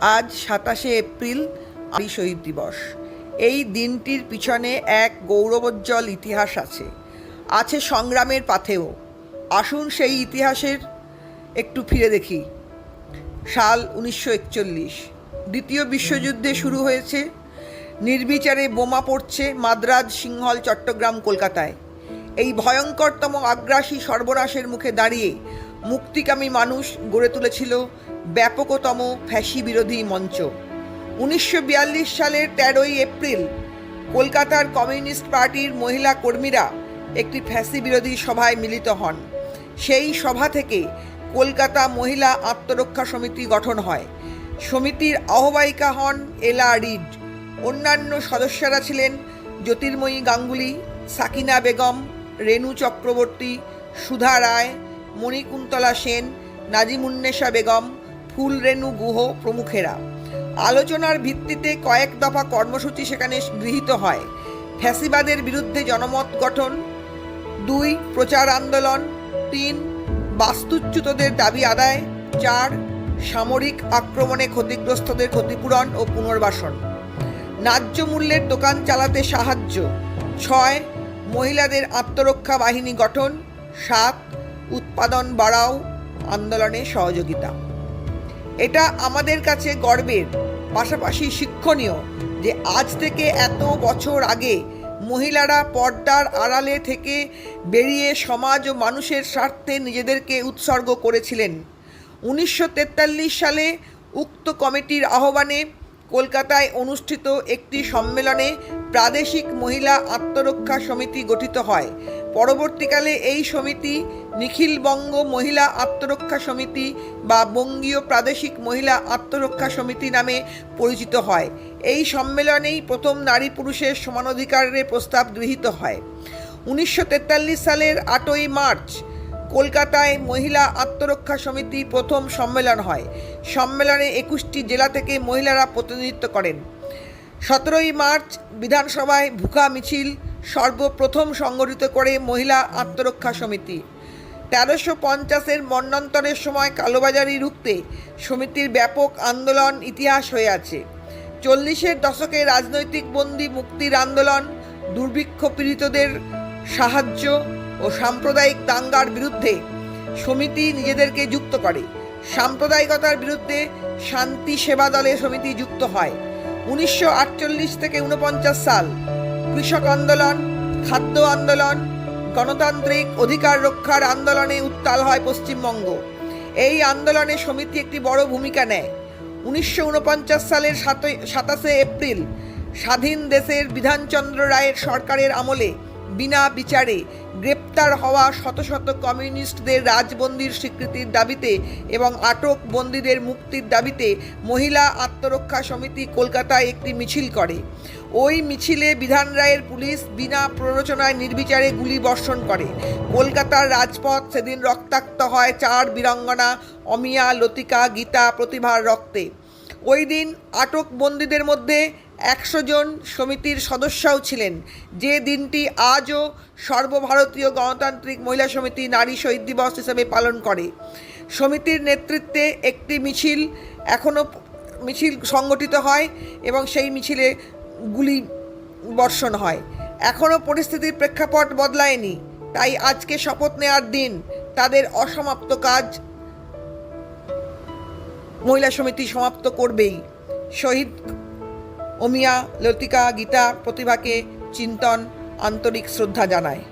আজ সাতাশে এপ্রিল আরি শহীদ দিবস। এই দিনটির পিছনে এক গৌরবোজ্জ্বল ইতিহাস আছে। আছে সংগ্রামের পাথেও আসুন সেই ইতিহাসের একটু ফিরে দেখি। সাল উনিশশো একচল্লিশ। দ্বিতীয় বিশ্বযুদ্ধে শুরু হয়েছে। নির্বিচারে বোমা পড়ছে মাদ্রাজ, সিংহল, চট্টগ্রাম, কলকাতায়। এই ভয়ঙ্করতম আগ্রাসী সর্বনাশের মুখে দাঁড়িয়ে মুক্তিকামী মানুষ গড়ে তুলেছিল ব্যাপকতম ফ্যাসি বিরোধী মঞ্চ। উনিশশো বিয়াল্লিশ সালের তেরোই এপ্রিল, কলকাতার কমিউনিস্ট পার্টির মহিলা কর্মীরা একটি ফ্যাসি বিরোধী সভায় মিলিত হন। সেই সভা থেকে কলকাতা মহিলা আত্মরক্ষা সমিতি গঠন হয়। সমিতির আহ্বায়িকা হন এলা রিড। অন্যান্য সদস্যরা ছিলেন জ্যোতির্ময়ী গাঙ্গুলি, সাকিনা বেগম, রেণু চক্রবর্তী, সুধা রায়, মণিকুন্তলা সেন নাজিমুন্নেশা বেগম ফুলরেণু গুহ প্রমুখেরা। আলোচনার ভিত্তিতে কয়েক দফা কর্মসূচি সেখানে গৃহীত হয়। ফ্যাসিবাদের বিরুদ্ধে জনমত গঠন, দুই, প্রচার আন্দোলন, তিন, বাস্তুচ্যুতদের দাবি আদায়, চার, সামরিক আক্রমণে ক্ষতিগ্রস্তদের ক্ষতিপূরণ ও পুনর্বাসন। ন্যায্য মূল্যের দোকান চালাতে সাহায্য, ছয়, মহিলাদের আত্মরক্ষা বাহিনী গঠন, সাত, উৎপাদন বাড়াও, আন্দোলনে সহযোগিতা। এটা আমাদের কাছে গর্বের, পাশাপাশি শিক্ষণীয় যে আজ থেকে এত বছর আগে মহিলারা পর্দার আড়ালে থেকে বেরিয়ে সমাজ ও মানুষের স্বার্থে নিজেদেরকে উৎসর্গ করেছিলেন। উনিশশো তেতাল্লিশ সালে উক্ত কমিটির আহ্বানে কলকাতায় অনুষ্ঠিত একটি সম্মেলনে প্রাদেশিক মহিলা আত্মরক্ষা সমিতি গঠিত হয়। পরবর্তীকালে এই সমিতি নিখিলবঙ্গ মহিলা আত্মরক্ষা সমিতি বা বঙ্গীয় প্রাদেশিক মহিলা আত্মরক্ষা সমিতি নামে পরিচিত হয়। এই সম্মেলনেই প্রথম নারী পুরুষের সমানাধিকারের প্রস্তাব গৃহীত হয়। উনিশশো তেতাল্লিশ সালের আটই মার্চ কলকাতায় মহিলা আত্মরক্ষা সমিতি প্রথম সম্মেলন হয়। সম্মেলনে একুশটি জেলা থেকে মহিলারা প্রতিনিধিত্ব করেন। সতেরোই মার্চ বিধানসভায় ভুকা মিছিল সর্বপ্রথম সংগঠিত করে মহিলা আত্মরক্ষা সমিতি। তেরোশো পঞ্চাশের মন্বন্তরের সময় কালোবাজারি রুখতে সমিতির ব্যাপক আন্দোলন ইতিহাস হয়ে আছে। চল্লিশের দশকে রাজনৈতিক বন্দী মুক্তির আন্দোলন, দুর্ভিক্ষ পীড়িতদের সাহায্য ও সাম্প্রদায়িক দাঙ্গার বিরুদ্ধে সমিতি নিজেদেরকে যুক্ত করে। সাম্প্রদায়িকতার বিরুদ্ধে শান্তি সেবা দলে সমিতি যুক্ত হয়। উনিশশো আটচল্লিশ থেকে উনপঞ্চাশ সাল কৃষক আন্দোলন, খাদ্য আন্দোলন, গণতান্ত্রিক অধিকার রক্ষার আন্দোলনে উত্তাল হয় পশ্চিমবঙ্গ। এই আন্দোলনে সমিতি একটি বড় ভূমিকা নেয়। উনিশশো উনপঞ্চাশ সালের সাতাশে এপ্রিল স্বাধীন দেশের বিধানচন্দ্র রায়ের সরকারের আমলে বিনা বিচারে গ্রেপ্তার হওয়া শত শত কমিউনিস্টদের রাজবন্দির স্বীকৃতির দাবিতে এবং আটক বন্দীদের মুক্তির দাবিতে মহিলা আত্মরক্ষা সমিতি কলকাতায় একটি মিছিল করে। ওই মিছিলে বিধান রায়ের পুলিশ বিনা প্ররোচনায় নির্বিচারে গুলি বর্ষণ করে। কলকাতার রাজপথ সেদিন রক্তাক্ত হয় চার বীরাঙ্গনা, অমিয়া, লতিকা, গীতা প্রতিভার রক্তে। ওই দিন আটক বন্দীদের মধ্যে একশো জন সমিতির সদস্যও ছিলেন। যে দিনটি আজও সর্বভারতীয় গণতান্ত্রিক মহিলা সমিতি নারী শহীদ দিবস হিসেবে পালন করে। সমিতির নেতৃত্বে একটি মিছিল এখনও মিছিল সংগঠিত হয় এবং সেই মিছিলে গুলি বর্ষণ হয়। এখনও পরিস্থিতির প্রেক্ষাপট বদলায়নি। তাই আজকে শপথ নেওয়ার দিন। তাদের অসমাপ্ত কাজ মহিলা সমিতি সমাপ্ত করবেই। শহীদ অমিয়া লতিকা গীতা প্রতিভাকে চিন্তন আন্তরিক শ্রদ্ধা জানায়।